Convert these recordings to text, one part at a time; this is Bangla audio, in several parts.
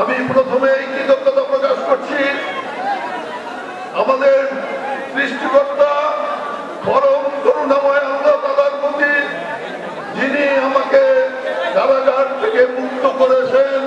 আমি প্রথমেই কৃতজ্ঞতা প্রকাশ করছি। আমাদের সৃষ্টিকর্তা পরম করুণাময় আল্লাহ তালার প্রতি, যিনি আমাকে কারাগার থেকে মুক্ত করেছেন,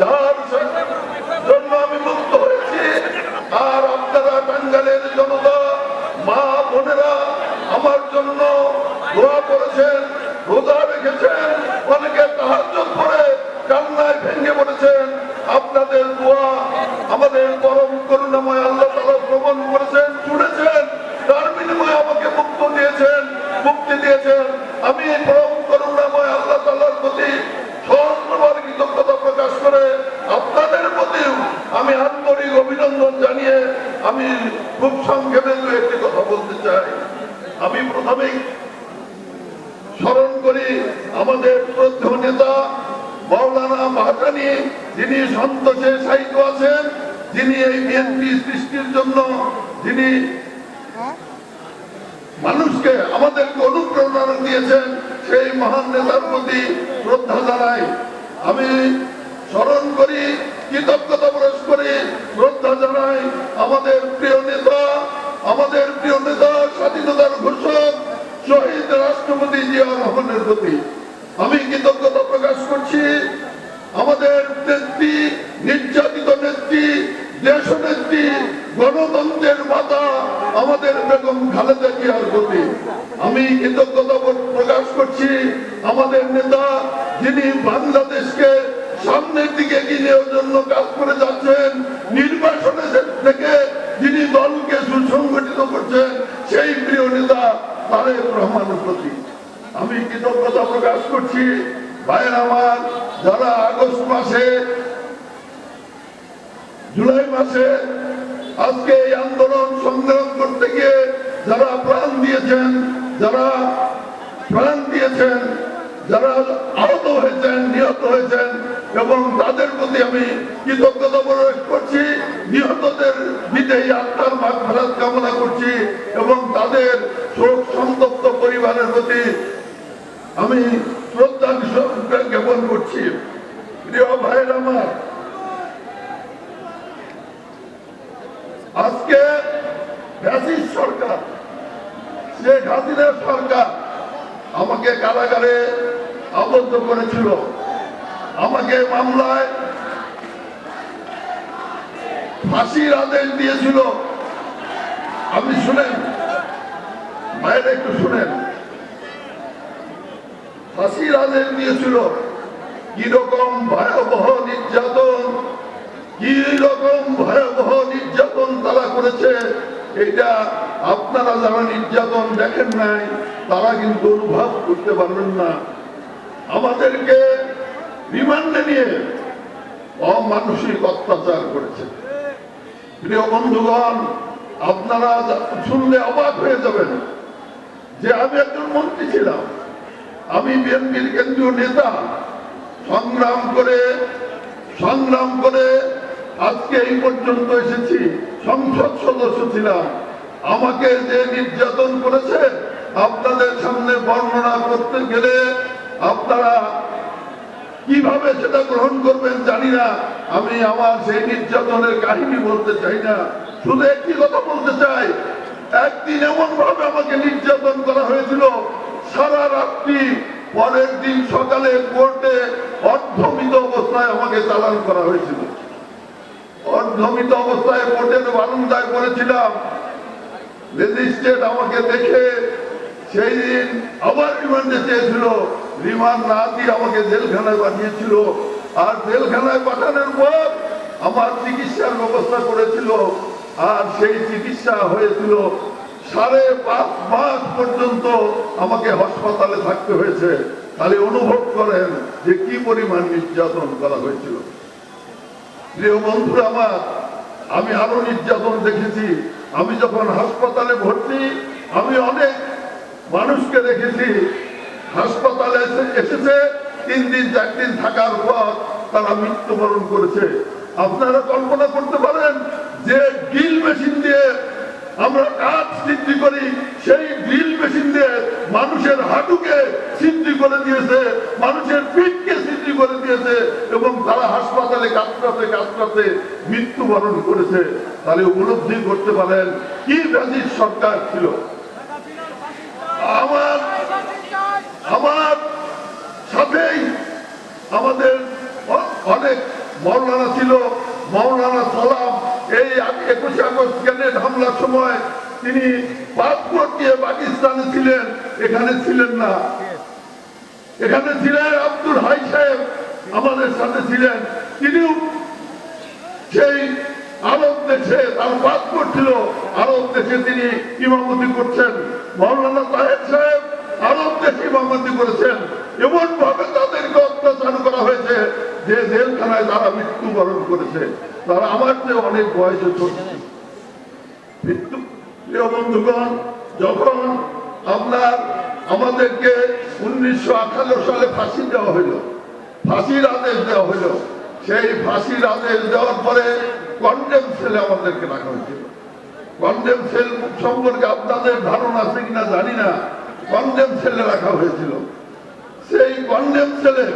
যার জন্য আমি মুক্ত হয়েছি, আর আপনারা টাঙ্গালের জনতা, মা বোনেরা আমার জন্য দোয়া করেছেন, রোজা রেখেছেন, অনেকে সাহায্য করে কান্নায় ভেঙে পড়েছেন আপনাদের দোয়া আমাদের পরম করুণাময় আল্লাহ তালা ভ্রমণ করেছেন শুনেছেন তার বিনিময়ে আমাকে মুক্ত দিয়েছেন মুক্তি দিয়েছেন আমি পরম করুণাময় আল্লাহ তালার প্রতি সহস্রবার কৃতজ্ঞতা প্রকাশ করে আপনাদের প্রতিও আমি আন্তরিক অভিনন্দন জানিয়ে আমি খুব সংক্ষেপে দু একটি কথা বলতে চাই আমি প্রথমেই স্মরণ করি আমাদের শ্রদ্ধ নেতা মাওলানা মাহাতানি যিনি সন্তোষে সাহিত্য আছেন, যিনি এই বিএনপি সৃষ্টির জন্য যিনি মানুষকে আমাদেরকে অনুপ্রেরণা দিয়েছেন, সেই মহান নেতার প্রতি শ্রদ্ধা জানাই। আমি স্মরণ করি, কৃতজ্ঞতা প্রকাশ করি, শ্রদ্ধা জানাই আমাদের প্রিয় নেতা, আমাদের প্রিয় নেতা, স্বাধীনতার ঘোষক, শহীদ রাষ্ট্রপতি জিয়া রহমানের প্রতি। আমি কৃতজ্ঞতা নেত্রী, নির্যাতিত নেত্রী দেশ নেত্রী গণতন্ত্রের মাতা আমাদের বেগম খালেদা জিয়ার প্রতি। আমি কৃতজ্ঞতা প্রকাশ করছি আমাদের নেতা, যিনি বাংলাদেশকে সামনের দিকে এগিয়ে নেওয়ার জন্য কাজ করে যাচ্ছেন নির্বাচনে থেকে যিনি দলকে সুসংগঠিত করছেন, সেই প্রিয় নেতা তারেক রহমানের প্রতি। আমি কৃতজ্ঞতা প্রকাশ করছি ভাইয়ের আমার, যারা আগস্ট মাসে, জুলাই মাসে আজকে এই আন্দোলন সংগ্রাম করতে গিয়ে যারা প্রাণ দিয়েছেন, যারা প্রাণ দিয়েছেন, যারা আহত হয়েছেন, নিহত হয়েছেন, এবং তাদের প্রতি আমি কৃতজ্ঞতা প্রকাশ করছি। নিহতদের বিদেয়ী আত্মার মাঠ ফেরাত কামনা করছি এবং তাদের শোক সন্তপ্ত পরিবারের প্রতি আমি শ্রদ্ধা জ্ঞাপন করছি। প্রিয় ভাইয়ের আমার, আজকে সরকার, শেখ হাসিনার সরকার আমাকে কারাগারে আবদ্ধ করেছিল। আমাকে মামলায় ফাঁসির আদেশ দিয়েছিল। আপনি শুনেন বাইরে একটু শুনেন। ফাঁসির আদেশ দিয়েছিল কীরকম ভয়াবহ নির্যাতন কি রকম ভয়াবহ নির্যাতন তারা করেছে, এটা আপনারা যারা নির্যাতন দেখেন নাই, তারা কিন্তু অনুভব করতে পারবেন না। আমাদেরকে রিমান্ডে নিয়ে অমানসিক অত্যাচার করেছে। প্রিয় বন্ধুগণ, আপনারা শুনলে অবাক হয়ে যাবেন যে আমি একজন মন্ত্রী ছিলাম। আমি বিএনপির কেন্দ্রীয় নেতা। সংগ্রাম করে সংগ্রাম করে আজকে এই পর্যন্ত এসেছি, সংসদ সদস্য ছিলাম। আমাকে যে নির্যাতন করেছে, আপনাদের সামনে বর্ণনা করতে গেলে আপনারা কীভাবে সেটা গ্রহণ করবেন জানি না। আমি আমার সেই নির্যাতনের কাহিনী বলতে চাই না। শুধু একটি কথা বলতে চাই, একদিন এমন ভাবে আমাকে নির্যাতন করা হয়েছিল সারা রাত্রি পরের দিন সকালে কোর্টে অর্ধমিত অবস্থায় আমাকে চালান করা হয়েছিল। অর্ধমিত অবস্থায় কোর্টের বারান্দায় করেছিলাম। ম্যাজিস্ট্রেট আমাকে দেখে সেই দিন আবার রিমান্ডে চেয়েছিল। রিমান্ড না দিয়ে আমাকে জেলখানায় পাঠিয়েছিল। আর জেলখানায় পাঠানোর পর আমার চিকিৎসার ব্যবস্থা করেছিল। আর সেই চিকিৎসা হয়েছিল সাড়ে পাঁচ মাস পর্যন্ত আমাকে হাসপাতালে থাকতে হয়েছে। তাহলে অনুভব করেন যে কি পরিমাণ নির্যাতন করা হয়েছিল। প্রিয় বন্ধুরা আমার, আমি আরও নির্যাতন দেখেছি। আমি যখন হাসপাতালে ভর্তি, আমি অনেক মানুষকে দেখেছি। হাসপাতালে এসে- এসেছে, তিন দিন, চার দিন থাকার পর তারা মৃত্যুবরণ করেছে। আপনারা কল্পনা করতে পারেন যে ড্রিল মেশিন দিয়ে আমরা কাজ সিদ্ধি করি, সেই ড্রিল মেশিন দিয়ে মানুষের হাঁটুকে সিদ্ধি করে দিয়েছে, মানুষের পিঠকে সিদ্ধি করে দিয়েছে এবং তারা হাসপাতালে কাতরাতে কাতরাতে মৃত্যুবরণ করেছে, তাহলে উপলব্ধি করতে পারেন কি ব্যাধির সরকার ছিল। আমার আমার সাথেই আমাদের অনেক মৌলানা ছিল, মৌলানা একুশে আগস্ট গ্রেনেড হামলার সময় তিনি পাসপোর্ট পাকিস্তানে ছিলেন, এখানে ছিলেন না। এখানে ছিলেন আব্দুল হাই সাহেব, আমাদের সাথে ছিলেন। তিনিও সেই আরব দেশে, তার পাসপোর্ট ছিল, আরব দেশে তিনি ইমামতি করছেন। মৌলানা তাহের সাহেব আরব দেশে ইমামতি করেছেন। এমন ভাবে তাদেরকে অত্যাচার করা হয়েছে যে জেলখানায় তারা মৃত্যুবরণ করেছে। তারা আমার চেয়ে অনেক বয়সে ছোট প্রিয় বন্ধুগণ যখন আপনার আমাদেরকে উনিশশো আঠারো সালে ফাঁসি দেওয়া হইল ফাঁসির আদেশ দেওয়া হইল সেই ফাঁসির আদেশ দেওয়ার পরে কন্ডেম সেলে আমাদেরকে রাখা হয়েছিল। কন্ডেম সেল সম্পর্কে আপনাদের ধারণা আছে কিনা জানি না। কন্ডেম সেলে রাখা হয়েছিল। সেই কন্ডেম সেলে?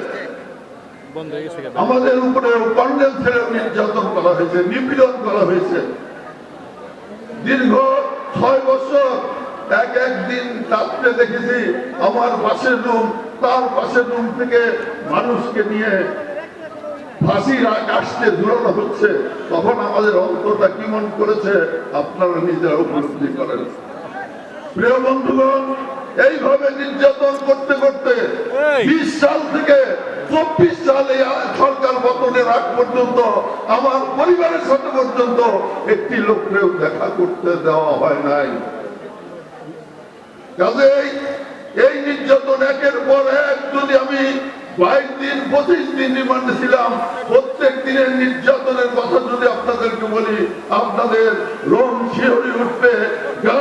আমাদের উপরে কন্ডেম ছেড়ে নির্যাতন করা হয়েছে, নিপীড়ন করা হয়েছে। দীর্ঘ ছয় বছর এক এক দিন রাত্রে দেখেছি আমার পাশের রুম, তার পাশের রুম থেকে মানুষকে নিয়ে ফাঁসির আকাশকে ঝুলানো হচ্ছে। তখন আমাদের অন্তরটা কেমন করেছে, আপনারা নিজেরা উপলব্ধি করেন। প্রিয় বন্ধুগণ এইভাবে নির্যাতন করতে করতে এই! বিশ সাল থেকে চব্বিশ সালে সরকার পতনের আগ পর্যন্ত আমার পরিবারের সাথে পর্যন্ত একটি লোককেও দেখা করতে দেওয়া হয় নাই কাজেই এই নির্যাতন একের পর এক যদি আমি বাইশ দিন পঁচিশ দিন রিমান্ডে ছিলাম প্রত্যেক দিনের নির্যাতনের কথা যদি আপনাদেরকে বলি আপনাদের রোম শিহরি উঠবে গা